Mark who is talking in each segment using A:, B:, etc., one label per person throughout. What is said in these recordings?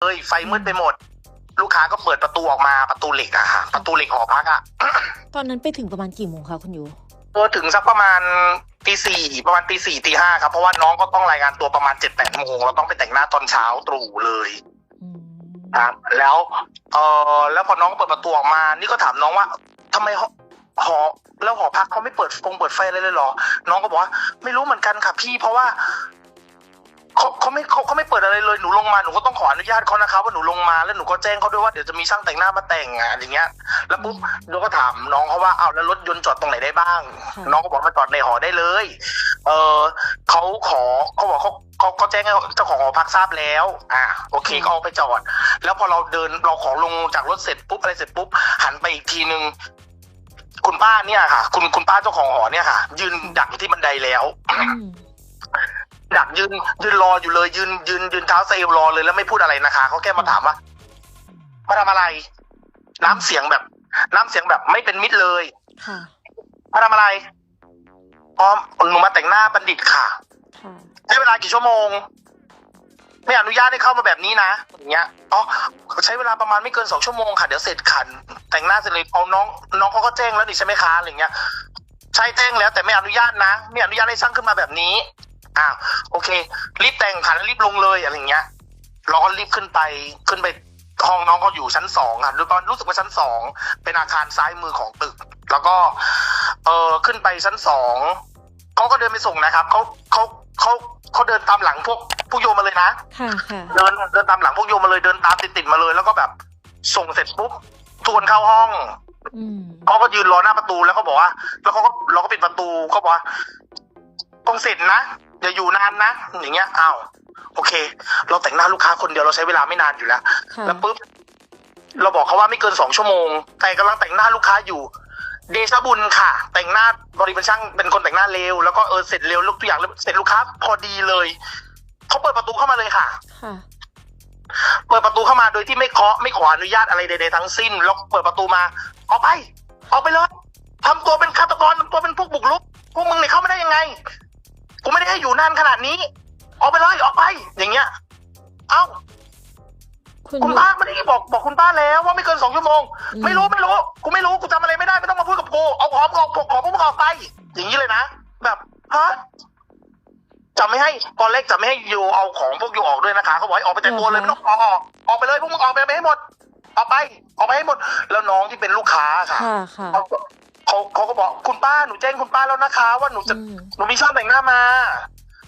A: เลยไฟมืดไปหมด ลูกค้าก็เปิดประตูออกมาประตูเหล็กอะค่ะ ประตูเหล็กหอพักอะ
B: ตอนนั้นไปถึงประมาณกี่โมงคะคุณยู
A: ตัวถึงสักประมาณตีสี่ประมาณตีสี่ตีห้าครับ เพราะว่าน้องก็ต้องรายงานตัวประมาณเจ็ดแปดโมงเราต้องไปแต่งหน้าตอนเช้าตรู่เลย
B: อืม
A: ครับแล้วเออแล้วพอน้องเปิดประตูออกมา นี่ก็ถามน้องว่าทำไมหอหอแล้วหอพักเขาไม่เปิดฟงเปิดไฟอะไรเลยเหรอ น้องก็บอกว่าไม่รู้เหมือนกันค่ะพี่ เพราะว่า เขาเขาไม่เขาเขาไม่เปิดอะไรเลยหนูลงมาหนูก็ต้องขออนุญาตเขานะคะว่าหนูลงมาแล้วหนูก็แจ้งเขาด้วยว่าเดี๋ยวจะมีช่างแต่งหน้ามาแต่งอะอะไรเงี้ย แล้วปุ๊บหนูก็ถามน้องเขาว่าอ้าวแล้วรถยนต์จอดตรงไหนได้บ้าง น้องก็บอกมาจอดในหอได้เลย เออเขาขอเขาบอกเขาเขาเขาแจ้งให้เจ้าของหอพักทราบแล้ว อ่าโอเคเขาเอาไปจอด แล้วพอเราเดินเราของลงจากรถเสร็จปุ๊บอะไรเสร็จปุ๊บหันไปอีกทีนึงคุณป้าเนี่ยค่ะ คุณคุณป้าเจ้าของหอเนี่ยค่ะ ยืนดักอยู่ที่บันไดแล้ว
B: อืม
A: ดักยืนยืนรออยู่เลยยืนยืนยืนเท้าเซลรอเลยแล้วไม่พูดอะไรนะคะเขาแค่มาถามว่ามาทำอะไร น้ำเสียงแบบ น้ำเสียงแบบไม่เป็นมิตรเลย
B: ค่ะ
A: มาทำอะไรอ๋อหนูมาแต่งหน้าบัณฑิตค่ะ
B: ค่ะ
A: ใช้เวลากี่ชั่วโมง ไม่อนุญาตให้เข้ามาแบบนี้นะอย่างเงี้ยอ๋อใช้เวลาประมาณไม่เกินสองชั่วโมงค่ะเดี๋ยวเสร็จขัน แต่งหน้าเสร็จเลยเอาน้อง น้องเขาก็แจ้งแล้วนี่ใช่ไหมคะอะไรเงี้ยใช่แจ้งแล้วแต่ไม่อนุญาตนะ ไม่อนุญาตให้สร้างขึ้นมาแบบนี้ อ้าวโอเค รีบแต่งค่ะแล้วรีบลงเลยอะไรเงี้ยเราก็รีบขึ้นไปขึ้นไปห้องน้องเขาอยู่ชั้นสองค่ะรู้ตอนรู้สึกว่าชั้นสองเป็นอาคารซ้ายมือของตึก แล้วก็ เออขึ้นไปชั้นสองเขาก็เดินไปส่งนะครับเขาเขาเขาเขาเดินตามหลังพวกพวกโยมมาเลยนะ
B: ค่ะค่ะ
A: เดินเดินตามหลังพวกโยมมาเลยเดินตามติดติดๆมาเลย แล้วก็แบบส่งเสร็จปุ๊บทวนเข้าห้อง
B: อืม
A: เขาก็ยืนรอหน้าประตูแล้วเขาบอกว่า แล้วเขาก็เราก็ปิดประตูเขาบอกว่าต้องเสร็จนะ อย่าอยู่นานนะอย่างเงี้ยอ้าวโอเค เราแต่งหน้าลูกค้าคนเดียวเราใช้เวลาไม่นานอยู่แล้ว
B: ค่ะ
A: แล้วปุ๊บเราบอกเขาว่าไม่เกินสองชั่วโมง แต่กำลังแต่งหน้าลูกค้าอยู่ เดชะบุญค่ะ แต่งหน้าบริเป็นช่างเป็นคนแต่งหน้าเร็วแล้วก็เออเสร็จเร็วทุกอย่างเสร็จลูกค้าพอดีเลยเขาเปิดประตูเข้ามาเลยค่ะ
B: ค่ะ
A: เปิดประตูเข้ามาโดยที่ไม่เคาะไม่ขออนุญาตอะไรใดๆทั้งสิ้นแล้วเปิดประตูมาออกไปออกไปเลยทำตัวเป็นฆาตกรทำตัวเป็นพวกบุกรุกพวกมึงเนี่ยเข้าไม่ได้ยังไง กูไม่ได้ให้อยู่นานขนาดนี้ ออกไปเลยออกไป อย่างเงี้ย เอ้า
B: คุณ
A: คุณ
B: ยู
A: ป้าไม่ได้บอกบอกคุณป้าแล้วว่าไม่เกินสองชั่วโมง
B: อืม
A: ไม่รู้ไม่รู้กูไม่รู้กูจำอะไรไม่ได้ไม่ต้องมาพูดกับกูเอาของออกขอพวกมึงออกไป อย่างนี้เลยนะแบบฮะจะไม่ให้ตอนแรกจะไม่ให้โยเอาของพวกโยออกด้วยนะคะเขาบอกให้ออกไปแต่ตัวเลยไม่ต้องออกออกออกไปเลยพวกมึงออกไปให้หมดออกไปออกไปให้หมด แล้วน้องที่เป็นลูกค้าค่ะ
B: ค่ะค่ะ
A: เขาเขาเขาก็บอกคุณป้าหนูแจ้งคุณป้าแล้วนะคะ ว่าหนูจะ
B: อืม
A: หนูมีช่างแต่งหน้ามา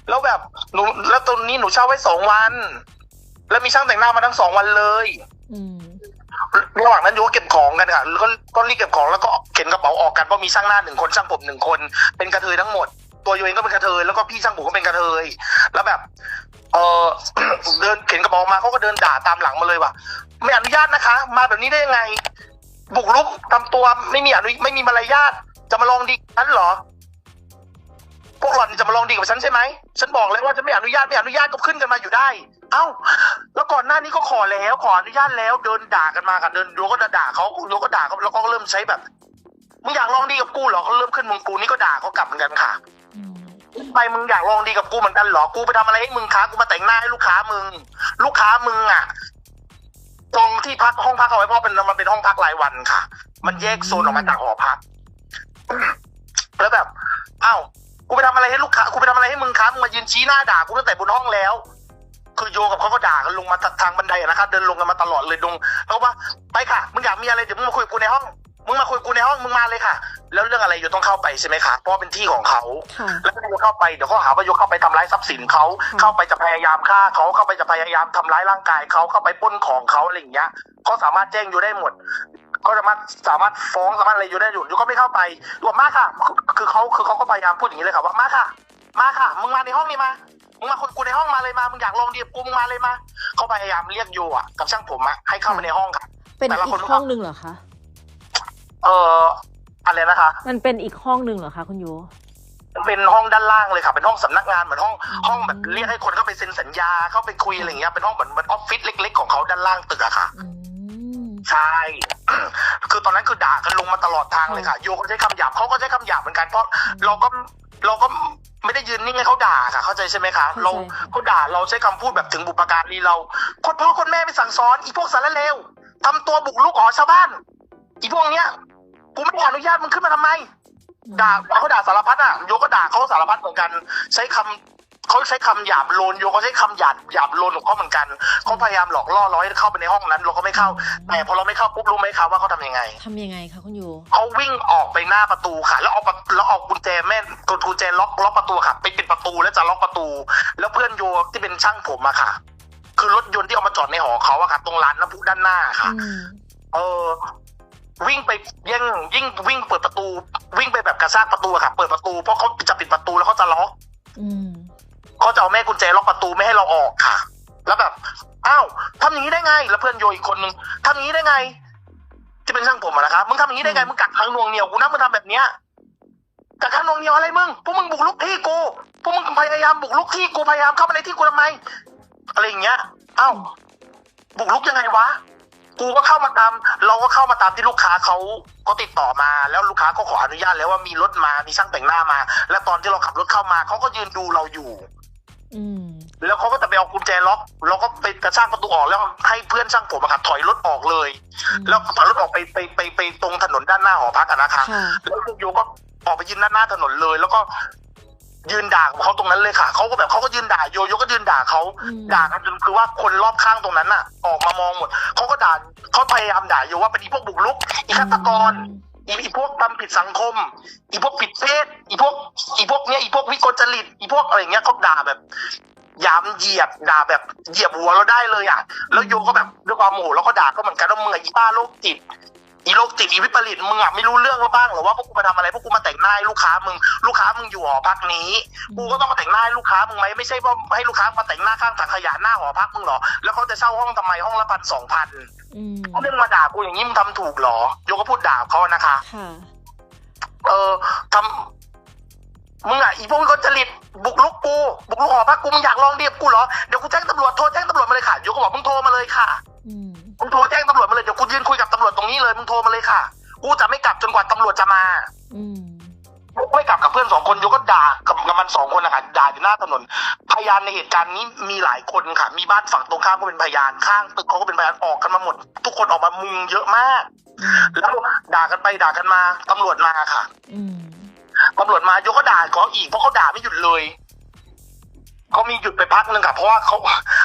A: แล้วแบบหนูแล้วตรงนี้หนูเช่าไว้สองวัน แล้วมีช่างแต่งหน้ามาทั้งสองวันเลย
B: อืม
A: ระหว่างนั้นโยก็เก็บของกันค่ะแล้วก็ก็รีบเก็บของแล้วก็เข็นกระเป๋าออกกันเพราะมีช่างหน้าหนึ่งคนช่างผมหนึ่งคน เป็นกระเทยทั้งหมด ตัวโยเองก็เป็นกระเทยแล้วก็พี่ช่างผมก็เป็นกระเทยแล้วแบบ เออ เดินเข็นกระเป๋ามาเขาก็เดินด่าตามหลังมาเลยว่าไม่อนุญาตนะคะ มาแบบนี้ได้ยังไง บุกรุกทำตัวไม่มีอนุไม่มีมารยาทจะมาลองดีกับฉันเหรอ พวกหล่อนจะมาลองดีกับฉันใช่ไหมฉันบอกเลยว่าฉันไม่อนุญาตไม่อนุญาตก็ขึ้นกันมาอยู่ได้ เอ้า แล้วก่อนหน้านี้ก็ขอแล้วขออนุญาตแล้วเดินด่ากันมาค่ะเดินโยก็ด่าเขาโยก็ด่าเขาแล้วก็เริ่มใช้แบบมึงอยากลองดีกับกูเหรอเขาเริ่มขึ้นมึงกูนี่ก็ด่าเขากลับเหมือนกันค่ะ
B: อืม
A: ไปมึงอยากลองดีกับกูเหมือนกันเหรอ กูไปทำอะไรให้มึงค้ากูมาแต่งหน้าให้ลูกค้ามึง ลูกค้ามึงอะ จองที่พักห้องพักเอาไว้เพราะเป็นมันเป็นห้องพักรายวันค่ะ มันแยกโซนออกมาจากหอพัก แล้วแบบอ้าวกูไปทำอะไรให้ลูกค้ากูไปทำอะไรให้มึงค้ามึงมายืนชี้หน้าด่ากูตั้งแต่บนห้องแล้ว คือโยกับเขาก็ด่ากันลงมาทางบันไดอะนะครับเดินลงกันมาตลอดเลยลงแล้วก็ว่าไปค่ะมึงอยากมีอะไรเดี๋ยวมึงมาคุยกับกูในห้อง มึงมาคุยกับกูในห้องมึงมาเลยค่ะ แล้วเรื่องอะไรโยต้องเข้าไปใช่ไหมคะเพราะว่าเป็นที่ของเขา
B: ค่ะ
A: แล้วก็โยเข้าไปเดี๋ยวเขาหาว่าโยเข้าไปทำร้ายทรัพย์สินเขา
B: ค่ะ
A: เข้าไปจะพยายามฆ่าเขาเข้าไปจะพยายามทำร้ายร่างกายเขาเข้าไปปล้นของเขาอะไรอย่างเงี้ยเขาสามารถแจ้งโยได้หมดเขาสามารถสามารถฟ้องสามารถอะไรโยได้อยู่โยก็ไม่เข้าไปโยบอกมาค่ะ คือเขาคือเขาก็พยายามพูดอย่างนี้เลยค่ะว่ามาค่ะ มาค่ะ มึงมาในห้องนี้มามึงมาคุยกับกูในห้องมาเลยมามึงอยากลองดีกับกูมึงมาเลยมาเขาพยายามเรียกโยอะกับช่างผมอะให้เข้ามาในห้องค่ะ
B: เป็น
A: แต่ละ
B: อี
A: คน
B: กห้องหนึ่งเหรอคะ
A: เอ่ออะไรนะคะ
B: มันเป็นอีกห้องหนึ่งเหรอคะคุณยู
A: เป็นห้องด้านล่างเลยค่ะ เป็นห้องสำนักงานเหมือนห้อง
B: อืม
A: ห้องแบบเรียกให้คนเข้าไปเซ็นสัญญาเข้าไปคุยอะไรอย่างเงี้ยเป็นห้องเหมือนเหมือนออฟฟิศเล็ก ๆ ของเขาด้านล่างตึกอะค่ะ
B: อืม
A: ใช่ คือตอนนั้นคือด่ากันลงมาตลอดทางเลยค่ะ โยก็ใช้คำหยาบเขาก็ใช้คำหยาบเหมือนกันเพราะเราก็เราก็ไม่ได้ยืนนิ่งให้เขาด่าค่ะเข้าใจใช่ไหมคะเราเขาด่าเราใช้คำพูดแบบถึงบุปการีเราคนพ่อคนแม่ไม่สั่งสอนอีพวกสารเลวทำตัวบุกลุกหอชาวบ้าน อีพวกเนี้ยกูไม่ได้อนุญาตมึงขึ้นมาทำไมด่าเขาด่าสารพัดอะโยก็ด่าเขาสารพัดเหมือนกัน ใช้คำเขาใช้คำหยาบโลนโยก็ใช้คำหยาบหยาบโลนของเขาเหมือนกันเขาพยายามหลอกล่อเราให้เข้าไปในห้องนั้นเราก็ไม่เข้า แต่พอเราไม่เข้าปุ๊บรู้ไหมครับว่าเขาทำยังไง
B: ทำยังไงคะคุณยู
A: เขาวิ่งออกไปหน้าประตูค่ะ แล้วเอาประแล้วเอากุญแจแม่นกดกุญแจล็อกล็อกประตูค่ะไปปิดประตูแล้วจะล็อกประตู แล้วเพื่อนโยที่เป็นช่างผมอะค่ะ คือรถยนต์ที่เอามาจอดในหอเขาอะค่ะ ตรงร้านน้ำพุด้านหน้าค่ะ
B: อืม
A: เออ วิ่งไปแย่งยิ่งวิ่งเปิดประตู วิ่งไปแบบกระชากประตูอะค่ะเปิดประตูเพราะเขาจะปิดประตูแล้วเขาจะล็อก
B: อืม
A: เขาจะเอาแม่กุญแจล็อกประตูไม่ให้เราออกค่ะ แล้วแบบอ้าวทำอย่างนี้ได้ไง แล้วเพื่อนโยอีกคนนึงทำอย่างนี้ได้ไงที่เป็นช่างผมอะนะครับมึงทำอย่างนี้ได้ไงมึงกักขังหน่วงเหนียวกูนะมึงทำแบบเนี้ยกักขังหน่วงเหนียวอะไรมึงพวกมึงบุกรุกที่กูพวกมึงพยายามบุกรุกที่กูพยายามเข้ามาในที่กูทำไมอะไรอย่างเงี้ยอ้าวบุกรุกยังไงวะ กูก็เข้ามาตาม เราก็เข้ามาตามที่ลูกค้าเขาก็ติดต่อมา แล้วลูกค้าก็ขออนุญาตแล้วว่ามีรถมามีช่างแต่งหน้ามา แล้วตอนที่เราขับรถเข้ามาเขาก็ยืนดูเราอยู่
B: อืม
A: แล้วเขาก็จะไปเอากุญแจล็อกเราก็ไปกระชากประตูออกแล้วให้เพื่อนช่างผมอะค่ะถอยรถออกเลย แล้วถอยรถออกไปไปไปไปตรงถนนด้านหน้าหอพักอะนะคะ
B: ค่ะ
A: แล้วลูกโยก็ออกไปยืนด้านหน้าถนนเลย แล้วก็ ยืนด่าเขาตรงนั้นเลยค่ะเขาก็แบบเขาก็ยืนด่าโยโยก็ยืนด่าเขา
B: อืม
A: ด่ากันจนคือว่าคนรอบข้างตรงนั้นน่ะ ออกมามองหมดเขาก็ด่าเขาพยายามด่าโยว่าเป็นอีพวกบุกรุกอีฆาตกรอีอีพวกทำผิดสังคม อีพวกผิดเพศอีพวกอีพวกเนี้ยอีพวกวิกลจริตอีพวกอะไรอย่างเงี้ยเขาด่าแบบยามเหยียบด่าแบบเหยียบหัวเราได้เลยอะ แล้วโยก็แบบด้วยความโมโหแล้วก็ด่าเขาเหมือนกันว่ามึงอะอีบ้าโรคจิต อีโรคจิตอีวิปริตมึงอะไม่รู้เรื่องแล้วบ้างเหรอว่าพวกกูมาทำอะไรพวกกูมาแต่งหน้าให้ลูกค้ามึงลูกค้ามึงอยู่หอพักนี้กูก็ต้องมาแต่งหน้าให้ลูกค้ามึงไหมไม่ใช่ว่าให้ลูกค้ามาแต่งหน้าข้างถังขยะหน้าหอพักมึงเหรอแล้วเขาจะเช่าห้องทำไมห้องละพันสองพัน
B: อืม
A: เขาเรื่องมาด่ากูอย่างนี้มึงทำถูกเหรอโยก็พูดด่าเขานะคะ
B: ค่ะ
A: เออทำมึงอะอีพวกวิกลจริตบุกลุกกูบุกลุกหอพักกูมึงอยากลองเดียบกูเหรอเดี๋ยวกูแจ้งตำรวจโทรแจ้งตำรวจมาเลยค่ะโยก็บอกมึงโทรมาเลยค่ะ
B: อื ม
A: มึงโทรแจ้งตำรวจมาเลยเดี๋ยวกูยืนคุยกับตำรวจตรงนี้เลยมึงโทรมาเลยค่ะ กูจะไม่กลับจนกว่าตำรวจจะมา
B: อืม
A: ไม่กลับกับเพื่อนสองคนโยก็ด่ากับกับมันสองคนนะคะด่าอยู่หน้าถนน พยานในเหตุการณ์นี้มีหลายคนค่ะ มีบ้านฝั่งตรงข้ามก็เป็นพยานข้างตึกเขาก็เป็นพยานออกกันมาหมด ทุกคนออกมามุงเยอะมาก
B: อืม
A: แล้วด่ากันไปด่ากันมาตำรวจมาค่ะ
B: อืม
A: ตำรวจมาโยก็ด่าเขาอีกเพราะเขาด่าไม่หยุดเลย เขามีหยุดไปพักหนึ่งค่ะเพราะว่าเขา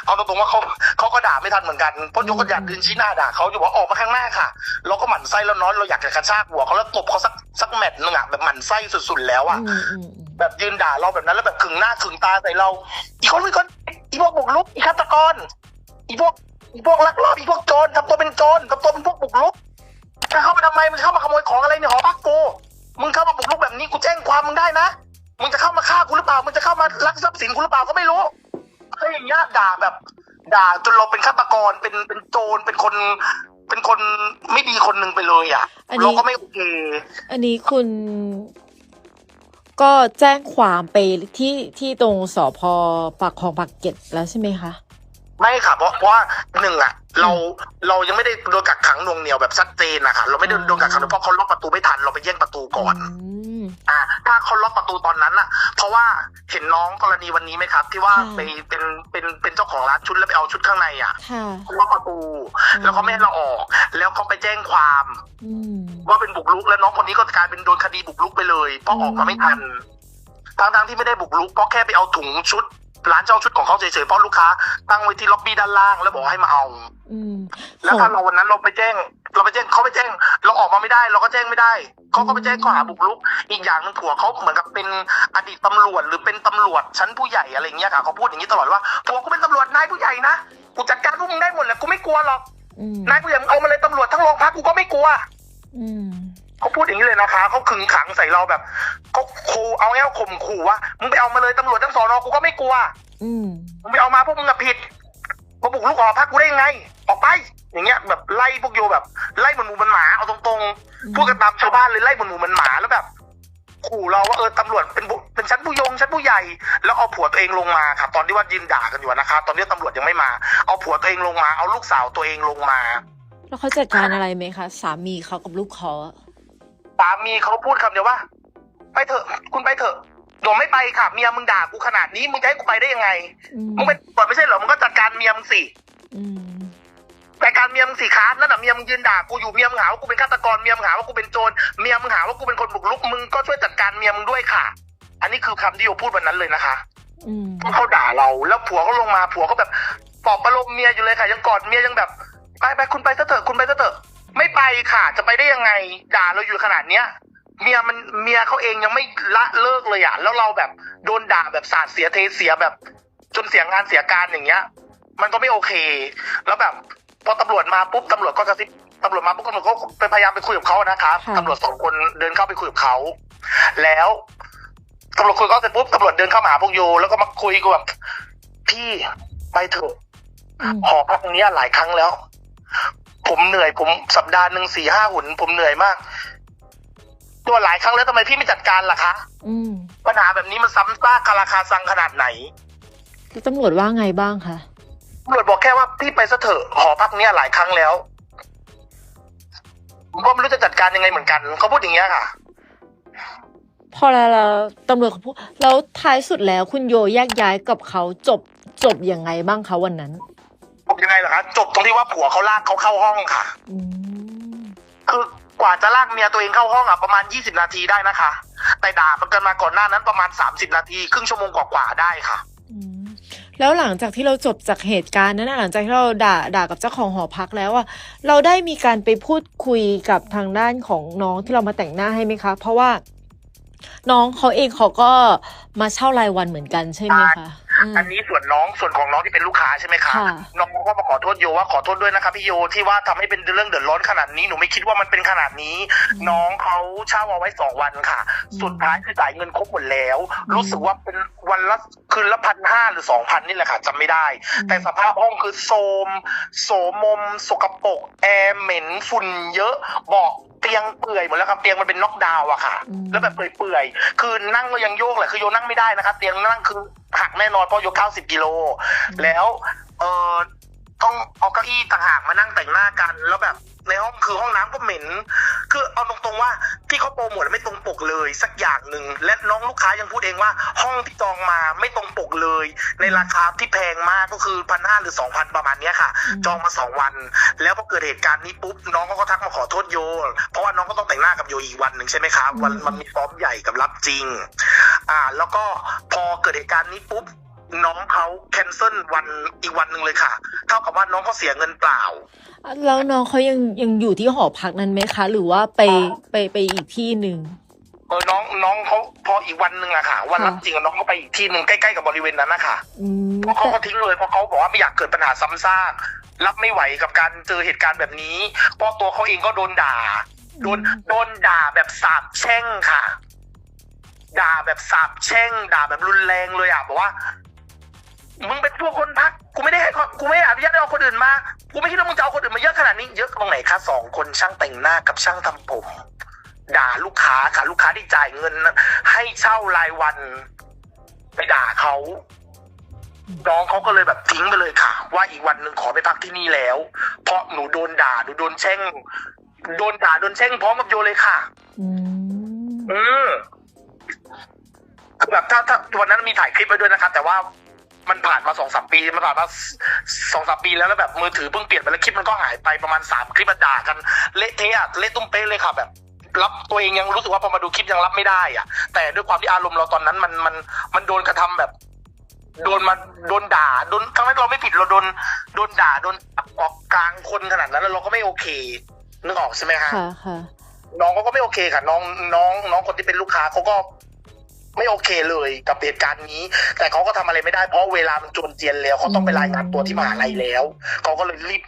A: เอาตรงๆว่าเขาเขาก็ด่าไม่ทันเหมือนกันเพราะโยก็อยากยืนชี้หน้าด่าเขาอยู่ว่าออกมาข้างหน้าค่ะ เราก็หมั่นไส้แล้วเน้อยเราอยากจะกระชากหัวเขาแล้วตบเขาสักสักแมตช์หนึงอะแบบหมั่นไส้สุดๆแล้วอะ
B: อืมอืมอืม
A: แบบยืนด่าเราแบบนั้นแล้วแบบขึงหน้าขึงตาใส่เรา อีกคนอีกคนอีพวกบุกรุกอีฆาตกร อีพวกอีพวกลักลอบอีพวกโจรทำตัวเป็นโจรทำตัวเป็นพวกบุกรุกจะเข้ามาทำไมมึงเข้ามาขโมยของอะไรในหอพักกูมึงเข้ามาบุกรุกแบบนี้กูแจ้งความมึงได้นะ มึงจะเข้ามาฆ่ากูหรือเปล่า มึงจะเข้ามาลักทรัพย์สินกูหรือเปล่าก็ไม่รู้อะไรอย่างเงี้ยด่าแบบ ด่าจนเราเป็นฆาตกรเป็นเป็นโจรเป็นคน เป็นคนไม่ดีคนหนึ่งไปเลยอะ
B: อัน
A: เรา
B: นี้
A: ก็ไม่โอเค
B: อันนี้คุณก็แจ้งความไปที่ที่ตรงสพปากคลองปากเกร็ดแล้วใช่ไหมคะ
A: ไม่ค่ะเพราะเพราะว่าหนึ่งอะ เราเรายังไม่ได้โดนกักขังหน่วงเหนียวแบบชัดเจนนะคะเราไม่ได้
B: อ๋อ
A: โดนกักขังเพราะเขาล็อกประตูไม่ทันเราไปแย่งประตูก่อน
B: อืม
A: อ่า ถ้าเขาล็อกประตูตอนนั้นอะ เพราะว่าเห็นน้องกรณีวันนี้ไหมครับ ที่ว่า
B: ค่ะ
A: ไปเป็นเป็นเป็นเจ้าของร้านชุดแล้วไปเอาชุดข้างในอะ
B: ค่ะ
A: เขาล็อกประตู แล้วเขาไม่ให้เราออก แล้วเขาไปแจ้งความ
B: อืม
A: ว่าเป็นบุกรุกแล้วน้องคนนี้ก็กลายเป็นโดนคดีบุกรุกไปเลยเพราะออกมาไม่ทันทั้งทงๆที่ไม่ได้บุกรุกเพราะแค่ไปเอาถุงชุด ร้านเจ้าชุดของเขาเฉยๆเพราะลูกค้าตั้งไว้ที่ล็อบบี้ด้านล่างแล้วบอกให้มาเอา
B: อืม
A: แล้ว
B: ของ
A: ถ้าเราวันนั้นเราไปแจ้ง เราไปแจ้งเขาไปแจ้ง เราออกมาไม่ได้ เราก็แจ้งไม่ได้เขาก็ไปแจ้งข้อหาบุกรุก อีกอย่างหนึงผัวเขาเหมือนกับเป็นอดีตตำรวจหรือเป็นตำรวจชั้นผู้ใหญ่อะไรอย่างเงี้ยค่ะเขาพูดอย่างนี้ตลอดว่าผัวกูเป็นตำรวจนายผู้ใหญ่นะกูจัดการพวกมึงได้หมดแหละกูไม่กลัวหรอก
B: อืม
A: นายผู้ใหญ่มึงเอามาเลยตำรวจทั้งโรงพักกูก็ไม่กลัว
B: อืม
A: เขาพูดอย่างนี้เลยนะคะเขาขึงขังใส่เราแบบเขาขู่เอาแง่ข่มขู่ว่ามึงไปเอามาเลยตำรวจทั้งสอนอกูก็ไม่กลัว
B: อืม
A: มึงไปเอามาพวกมึงอะผิดมาบุกลุกหอพักกูได้ยังไง ออกไป อย่างเงี้ย แบบไล่พวกโยแบบ ไล่เหมือนหมูเหมันหมาเอาตรงๆพูดกันตามชาวบ้านเลยไล่เหมือนหมูเหมันหมาแล้วแบบขู่เราว่าเออตำรวจเป็นผู้เป็นชั้นผู้ยงชั้นผู้ใหญ่ แล้วเอาผัวตัวเองลงมาค่ะตอนที่ว่ายืนด่ากันอยู่อะนะคะตอนนี้ตำรวจยังไม่มา เอาผัวตัวเองลงมา เอาลูกสาวตัวเองลงมา
B: แล้วเขาจัดการอะไรไหมคะสามีเขากับลูกเขาอะ
A: สามีเขาพูดคำเดียวว่า ไปเถอะ คุณไปเถอะหนูไม่ไปค่ะเมียมึงด่ากูขนาดนี้มึงจะให้กูไปได้ยังไง
B: อืม
A: มึงเป็นตำรวจไม่ใช่เหรอมึงก็จัดการเมียมึงสิ
B: อืม
A: จัดการเมียมึงสิคะนั่นน่ะเมียมึงยืนด่ากูอยู่เมียมึงหาว่ากูเป็นฆาตกรเมียมึงหาว่ากูเป็นโจรเมียมึงหาว่ากูเป็นคนบุกรุกมึงก็ช่วยจัดการเมียมึงด้วยค่ะ อันนี้คือคำที่โยพูดวันนั้นเลยนะคะ
B: อืม
A: เขาด่าเราแล้วผัวก็ลงมาผัวก็แบบปลอบประโลมเมียอยู่เลยค่ะยังกอดเมียยังแบบไปไปคุณไปซะเถอะคุณไปซะเถอะไม่ไป ค่ะ จะไปได้ยังไงด่าเราอยู่ขนาดเนี้ยเมียมันเมียเขาเองยังไม่ละเลิกเลยอะแล้วเราแบบโดนด่าแบบสาดเสียเทเสียแบบ จนเสียงานเสียการอย่างเงี้ย มันก็ไม่โอเค แล้วแบบพอตำรวจมาปุ๊บตำรวจก็กระซิบตำรวจมาปุ๊บตำรวจก็ไปพยายามไปคุยกับเขานะครับตำรวจสองคนเดินเข้าไปคุยกับเขาแล้วตำรวจคุยกับเขาเสร็จปุ๊บตำรวจเดินเข้ามาหาพวกโยแล้วก็มาคุยกูแบบพี่ไปเถอะ
B: อืม
A: หอพักเนี้ยหลายครั้งแล้ว ผมเหนื่อย ผมสัปดาห์หนึ่งสี่ห้าหุ่น ผมเหนื่อยมากตัวหลายครั้งแล้วทำไมพี่ไม่จัดการล่ะคะ
B: อืม
A: ปัญหาแบบนี้มันซ้ำซากคาราคาซังขนาดไหน
B: แล้วตำรวจว่าไงบ้างคะ
A: ตำรวจบอกแค่ว่าพี่ไปซะเถอะหอพักเนี้ยหลายครั้งแล้วผมก็ไม่รู้จะจัดการยังไงเหมือนกันเขาพูดอย่างเงี้ยค่ะ
B: พอแล้วแล้วตำรวจเขาพูดแล้วท้ายสุดแล้วคุณโยแยกย้ายกับเขาจบจบยังไงบ้างคะวันนั้น
A: ผมยังไงล่ะคะจบตรงที่ว่าผัวเขาลากเขาเข้าห้องค่ะ
B: อืม
A: คือกว่าจะลากเมียตัวเองเข้าห้องอะประมาณยี่สิบนาทีได้นะคะ แต่ด่ากันมาก่อนหน้านั้นประมาณสามสิบนาที ครึ่งชั่วโมงกว่าๆได้ค่ะ
B: อืมแล้วหลังจากที่เราจบจากเหตุการณ์นั้นนะหลังจากที่เราด่าด่ากับเจ้าของหอพักแล้วอะเราได้มีการไปพูดคุยกับทางด้านของน้องที่เรามาแต่งหน้าให้ไหมคะ เพราะว่า น้องเขาเองเขาก็มาเช่ารายวันเหมือนกันใช่ไหมคะ อืม
A: อันนี้ส่วนน้องส่วนของน้องที่เป็นลูกค้าใช่ไหมคะ
B: ค่ะ
A: น้องก็มาขอโทษโยว่าขอโทษด้วยนะคะพี่โยที่ว่าทำให้เป็นเรื่องเดือดร้อนขนาดนี้หนูไม่คิดว่ามันเป็นขนาดนี้ น้องเขาเช่าเอาไว้สองวันค่ะ สุดท้ายคือจ่ายเงินครบหมดแล้ว รู้สึกว่าเป็นวันละคืนละพันห้าหรือสองพันนี่แหละค่ะจำไม่ได้ แต่สภาพห้องคือโทรมโสมมสกปรกแอร์เหม็นฝุ่นเยอะเบอกเตียงเปื่อยหมดแล้วครับเตียงมันเป็นน็อกดาวน์อะค่ะ
B: อืม
A: แล้วแบบเปื่อยๆคือนั่งก็ยังโยกแหละคือโยนั่งไม่ได้นะคะเตียงนั่งคือ หักแน่นอนเพราะโยเก้าสิบกิโล แล้วเออต้องเอาเก้าอี้ต่างหากมานั่งแต่งหน้ากัน แล้วแบบในห้องคือห้องน้ำก็เหม็น คือเอาตรงๆว่าที่เขาโปรโมทไม่ตรงปกเลย สักอย่างหนึ่งและน้องลูกค้ายังพูดเองว่า ห้องที่จองมาไม่ตรงปกเลย ในราคาที่แพงมากก็คือพันห้าหรือสองพันประมาณเนี้ยค่ะ
B: อืม
A: จองมาสองวัน แล้วพอเกิดเหตุการณ์นี้ปุ๊บน้องก็ทักมาขอโทษโย เพราะว่าน้องก็ต้องแต่งหน้ากับโยอีกวันหนึ่งใช่ไหมครับวันมันมีซ้อมใหญ่กับรับจริง อ่า แล้วก็พอเกิดเหตุการณ์นี้ปุ๊บน้องเขาแคนเซิลวันอีกวันหนึ่งเลยค่ะ เท่ากับว่าน้องเขาเสียเงินเปล่า
B: แล้วน้องเขายังยังอยู่ที่หอพักนั้นไหมคะ หรือว่าไปไปไปอีกที่หนึ่ง
A: เออน้องน้องเขาพออีกวันหนึ่งอะค่ะ วันรับ
B: ค่ะ
A: จริงอะน้องเขาไปอีกที่หนึ่งใกล้ๆกับบริเวณนั้นนะคะ
B: อืม
A: เพราะเขา
B: แต่
A: ก็ทิ้งเลยเพราะเขาบอกว่าไม่อยากเกิดปัญหาซ้ำซากรับไม่ไหวกับการเจอเหตุการณ์แบบนี้เพราะตัวเขาเองก็โดนด่าโดนโดนด่าแบบสาบแช่งค่ะ ด่าแบบสาบแช่ง ด่าแบบรุนแรงเลยอะบอกว่า มึงเป็นพวกคนพักกูไม่ได้ให้กูไม่ได้อนุญาตให้เอาคนอื่นมากูไม่คิดว่ามึงจะเอาคนอื่นมาเยอะขนาดนี้เยอะตรงไหนคะสองคนช่างแต่งหน้ากับช่างทำผม ด่าลูกค้าค่ะลูกค้าที่จ่ายเงิน ให้เช่ารายวัน ไปด่าเขาน้องเขาก็เลยแบบทิ้งไปเลยค่ะ ว่าอีกวันหนึ่งขอไปพักที่นี่แล้ว เพราะหนูโดนด่าหนูโดนแช่ง โดนด่าโดนแช่งพร้อมกับโยเลยค่ะ
B: อืม
A: อืม คือแบบถ้าถ้าวันนั้นมีถ่ายคลิปไว้ด้วยนะครับ แต่ว่ามันผ่านมาสองสามปีมันผ่านมาสองสามปีแล้วแล้วแบบมือถือเพิ่งเปลี่ยนไปแล้วคลิปมันก็หายไปประมาณสามคลิปมันด่ากันเละเทะอะเละตุ้มเป๊ะเลยค่ะแบบรับตัวเองยังรู้สึกว่าพอมาดูคลิปยังรับไม่ได้อะ แต่ด้วยความที่อารมณ์เราตอนนั้นมันมันมันโดนกระทำแบบโดนมาโดนด่าโดนครั้งแรกเราไม่ผิดเราโดนโดนด่าโดนออกกลางคนขนาดนั้น แล้วเราก็ไม่โอเคนึกออกใช่ไหมฮะ
B: ค่ะค่ะ
A: น้องเขาก็ไม่โอเคค่ะ น้องน้องน้องคนที่เป็นลูกค้าเขาก็ ไม่โอเคเลยกับเหตุการณ์นี้ แต่เขาก็ทำอะไรไม่ได้เพราะเวลามันจวนเจียนแล้วเขาต้องไปรายงานตัวที่มหาลัยแล้วเขาก็เลยรีบ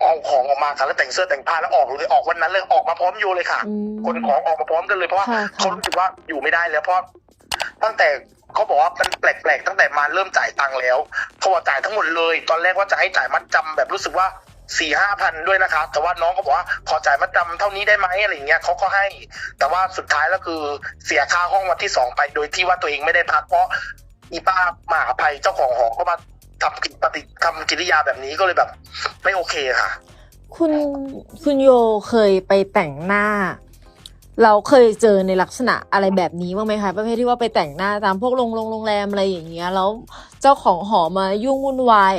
A: เอาของออกมาค่ะแล้วแต่งเสื้อแต่งผ้าแล้วออกเลยออกวันนั้นเลยออกมาพร้อมโยเลยค่ะ
B: อืม
A: คนของออกมาพร้อมกันเลยเพราะว่า
B: ค่ะ
A: เขารู้สึกว่าอยู่ไม่ได้แล้วเพราะตั้งแต่เขาบอกว่ามันแปลกๆตั้งแต่มาเริ่มจ่ายตังค์แล้วเขาบอกจ่ายทั้งหมดเลย ตอนแรกว่าจะให้จ่ายมัดจำแบบรู้สึกว่า สี่ห้าพันด้วยนะครับ แต่ว่าน้องก็บอกว่าขอจ่ายมัดจำเท่านี้ได้ไหมอะไรอย่างเงี้ยเขาก็ให้ แต่ว่าสุดท้ายแล้วคือเสียค่าห้องวันที่สองไป โดยที่ว่าตัวเองไม่ได้พักเพราะอีป้ามหาภัยเจ้าของหอก็มาทำกิปฏิทำกิริยาแบบนี้ก็เลยแบบ ไม่โอเคค่ะ
B: คุณคุณโยเคยไปแต่งหน้า เราเคยเจอในลักษณะอะไรแบบนี้บ้างไหมคะประเภทที่ว่าไปแต่งหน้าตามพวกโรงโรงแรมอะไรอย่างเงี้ยแล้วเจ้าของหอมายุ่งวุ่นวาย